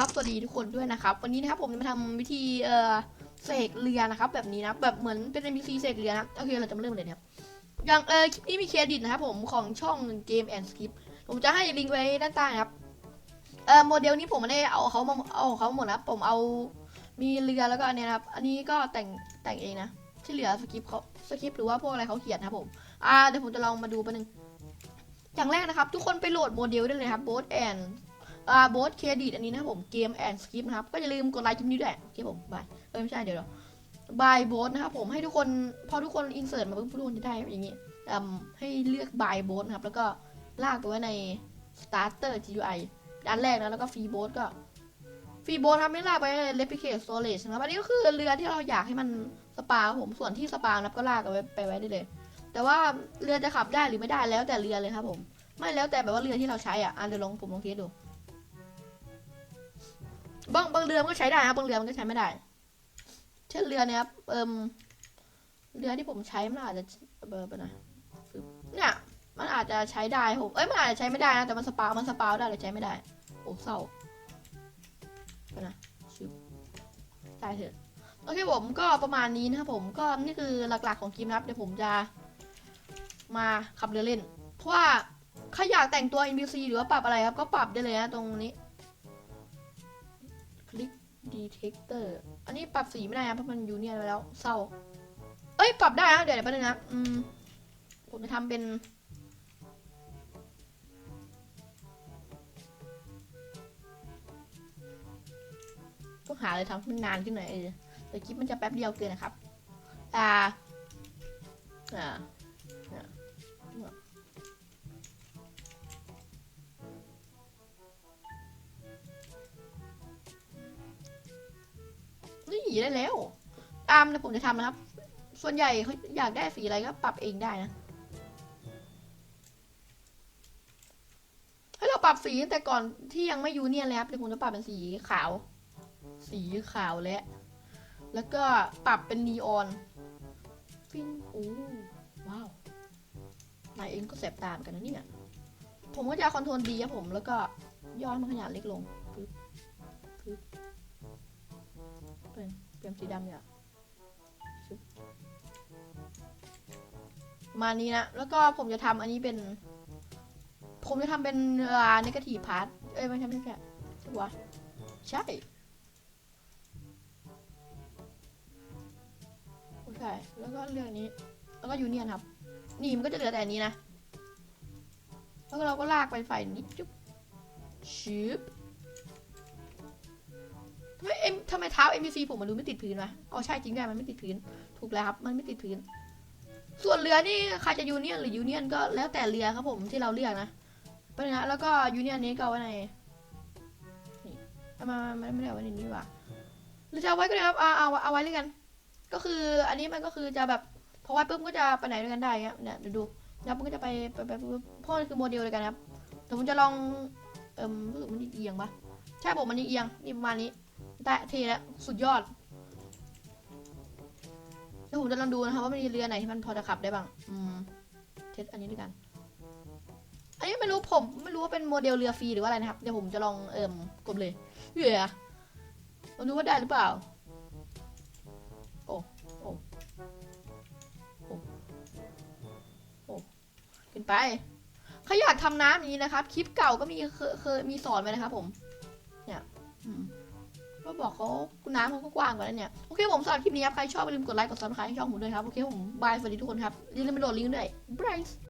ครับสวัสดีทุกคนด้วยนะครับวันนี้นะครับผมจะมาทำวิธีเอ่อเสกเรือนะครับ แบบนี้นะแบบเหมือนเป็น NPC เสกเรือนะโอเคเราจะมาเริ่มเลยนะครับอย่างเออคลิปนี้มีเครดิตนะครับผมของช่องเกมแอนด์สคริปผมจะให้ลิงก์ไว้ด้านใต้ครับเออโมเดลนี้ผมไม่ได้เอาเขามาเอาของเขาหมดนะผมเอามีเรือแล้วก็อันเนี้ยนะครับ อันนี้ก็แต่งแต่งเองนะ ที่เหลือสคริปเขาสคริปหรือว่าพวกอะไรเขาเขียนนะครับผมอ่าเดี๋ยวผมจะลองมาดูแป๊บนึงอย่างแรกนะครับ ทุกคนไปโหลดโมเดลได้เลยครับโบสแอนอ่าโบสเครดิตอันนี้นะผมเกมแอนด์สคริปนะครับ ก็อย่าลืมกดไลค์คลิปนี้ด้วยโอเคผมบายเออไม่ใช่เดี๋ยวบายโบสนะครับผมให้ทุกคนพอทุกคนอินเสิร์ตมาปุ๊บทุกคนจะได้อย่างนี้อืมให้เลือกบายโบสนะครับ แล้วก็ลากไปไว้ใน starter GUI อันแรกนะแล้วก็ฟรีโบสก็ฟรีโบสครับไม่ลากไปใน replicate storage นะครับอันนี้ก็คือเรือที่เราอยากให้มันสปาครับผมส่วนที่สปานะครับก็ลากเอาไว้ไปไว้ได้เลย แต่ว่าเรือจะขับได้หรือไม่ได้แล้วแต่เรือเลยครับผม ไม่แล้วแต่แบบว่าเรือที่เราใช้อะอะเดี๋ยวลองผมลองเทสดู บางบางเรือมันก็ใช้ได้นะบางเรือมันก็ใช้ไม่ได้ เช่นเรือเนี่ยครับเอิมเรือที่ผมใช้มันอาจจะเบอร์ไปหน่อยเนี่ยมันอาจจะใช้ได้ผมเอ้ยมันอาจจะใช้ไม่ได้นะแต่มันสปามันสปาได้แต่ใช้ไม่ได้โอ้เศร้าไปนะชิบตายเถอะโอเคผมก็ประมาณนี้นะครับผมก็นี่คือหลักๆของคลิปนะครับเดี๋ยวผมจะมาขับเรือเล่น เพราะว่าใครอยากแต่งตัว NPC หรือว่าปรับอะไรครับก็ปรับได้เลยนะตรงนี้ detector อันนี้ปรับสีไม่ได้นะเพราะมันยูเนียนไปแล้วเศร้า เอ้ยปรับได้นะเดี๋ยวเดี๋ยวแป๊บนึงนะอืมผมจะทำเป็น ต้องหาเลยทำให้มันนานขึ้นหน่อยเออแต่คลิปมันจะแป๊บเดียวเกินนะครับ อ่า อ่า ได้แล้ว ตามนะผมจะทำนะครับ ส่วนใหญ่เขาอยากได้สีอะไรก็ปรับเองได้นะให้เราปรับสีแต่ก่อนที่ยังไม่ยูเนียนเลยครับเดี๋ยวผมจะปรับเป็นสีขาว สีขาวและ แล้วก็ปรับเป็นนีออนฟินโอ้ว้าวนายเองก็แสบตามกันนะเนี่ย ผมก็จะคอนโทรลดีครับผม แล้วก็ย้อนมันขนาดเล็กลงปึ๊บปึ๊บ เป็นเปลี่ยนสีดำเนี่ยชึบประมาณนี้นะ แล้วก็ผมจะทำอันนี้เป็น ผมจะทำเป็นอ่า negative part เอ้ยไม่ใช่ไม่ใช่ใช่วะใช่โอเคแล้วก็เรื่องนี้ แล้วก็ยูเนียนครับ นี่มันก็จะเหลือแต่อันนี้นะ แล้วก็เราก็ลากไปฝ่ายนี้จุ๊บชิบ เอ็มทำไมเท้า NPC ผมมันดูไม่ติดพื้นวะอ๋อใช่จริงด้วยมันไม่ติดพื้น ถูกแล้วครับ มันไม่ติดพื้น ส่วนเรือนี่ใครจะยูเนียนหรือยูเนียนก็แล้วแต่เรือครับผมที่เราเลือกนะเป็นนะแล้วก็ยูเนียนนี้ก็ไว้ในนี่เอามาไม่ไม่ได้ไว้ในนี้ว่ะหรือจะเอาไว้ก็ได้ครับเอาเอาเอาไว้เลยกัน ก็คืออันนี้มันก็คือจะแบบพอไว้ปุ๊บก็จะไปไหนด้วยกันได้เงี้ยเนี่ยเดี๋ยวดูแล้วมันก็จะไปไปไปเพราะคือโมเดลเลยกันครับแต่ผมจะลองเอิ่มรู้สึกมันเอียงปะใช่ผมมันเอียงนี่ประมาณนี้ แต่เทแล้วสุดยอดแล้วผมจะลองดูนะครับว่ามันมีเรือไหนที่มันพอจะขับได้บ้าง อืม เทสอันนี้ด้วยกัน อันนี้ไม่รู้ผมไม่รู้ว่าเป็นโมเดลเรือฟรีหรือว่าอะไรนะครับ เดี๋ยวผมจะลองเอิ่มกดเลยเหี้ยลองดูว่าได้หรือเปล่า โอ้โอ้โอ้โอ้ขึ้นไปใครอยากทำน้ำอย่างนี้นะครับ คลิปเก่าก็มีเคยมีสอนไว้นะครับผม ก็บอกเขาน้ำเขาก็กว้างกว่านั้นเนี่ย โอเคผมสำหรับคลิปนี้ครับ ใครชอบอย่าลืมกดไลค์ กดซับสไครต์ให้ช่องผมด้วยครับ โอเคผมบายสวัสดีทุกคนครับอย่าลืมไปโหลดลิงก์ด้วยบาย